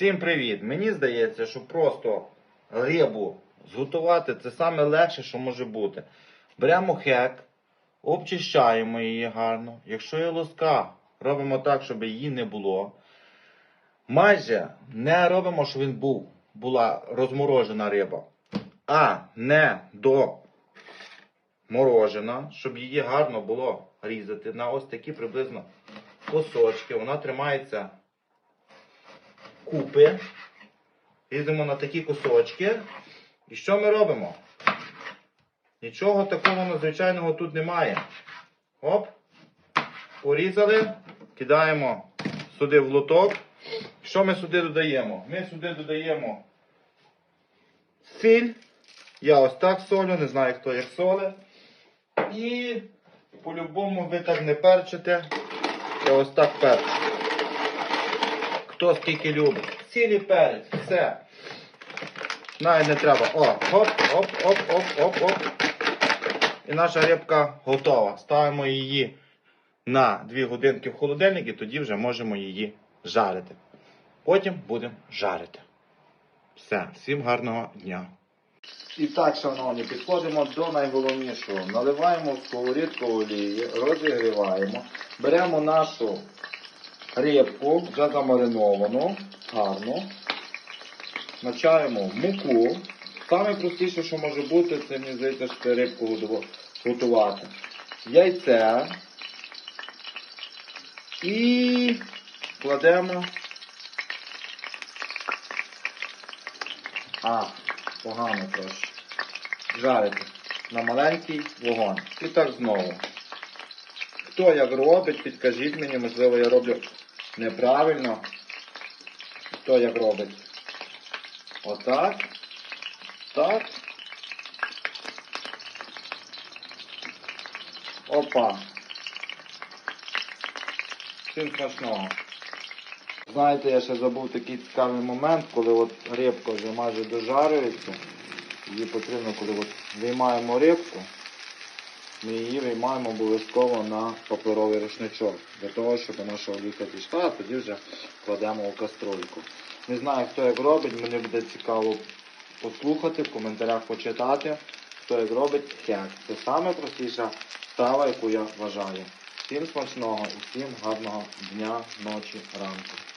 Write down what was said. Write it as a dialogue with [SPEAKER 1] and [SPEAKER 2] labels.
[SPEAKER 1] Всім привіт! Мені здається, що просто рибу зготувати це саме легше, що може бути. Беремо хек, обчищаємо її гарно. Якщо є лоска, робимо так, щоб її не було. Майже не робимо, щоб він був, була розморожена риба, а не до морожена, щоб її гарно було різати на ось такі приблизно кусочки. Вона тримається купи. Різемо на такі кусочки. І що ми робимо? Нічого такого надзвичайного тут немає. Оп. Порізали, кидаємо сюди в лоток. Що ми сюди додаємо? Ми сюди додаємо сіль. Я ось так солю, не знаю хто як соле. І по-любому ви так не перчите. Я ось так перчу. Хто скільки любить. Цілі перець, все. Навіть не треба. О, оп, оп, оп, оп, оп, оп. І наша рибка готова. Ставимо її на 2 годинки в холодильник і тоді вже можемо її жарити. Потім будемо жарити. Все, всім гарного дня. І так, шановні, підходимо до найголовнішого. Наливаємо в сковорідку олії, розігріваємо, беремо нашу рибку, вже замариновану, гарно. Начаємо муку. Саме простіше, що може бути, це мені здається, що рибку готувати. Яйце. І кладемо. А, погано трошки. Жарити на маленький вогонь. І так знову. Хто як робить, підкажіть мені, можливо, я роблю неправильно. Хто як робить? Отак. Так. Опа. Всім смачного. Знаєте, я ще забув такий цікавий момент, коли от рибка вже майже дожарюється. Її потрібно, коли от виймаємо рибку, ми її виймаємо обов'язково на паперовий рушничок, для того, щоб наша олійка зійшла, а тоді вже кладемо у каструльку. Не знаю, хто як робить, мені буде цікаво послухати, в коментарях почитати, хто як робить хек. Це саме простіша страва, яку я вважаю. Всім смачного і всім гарного дня, ночі, ранку.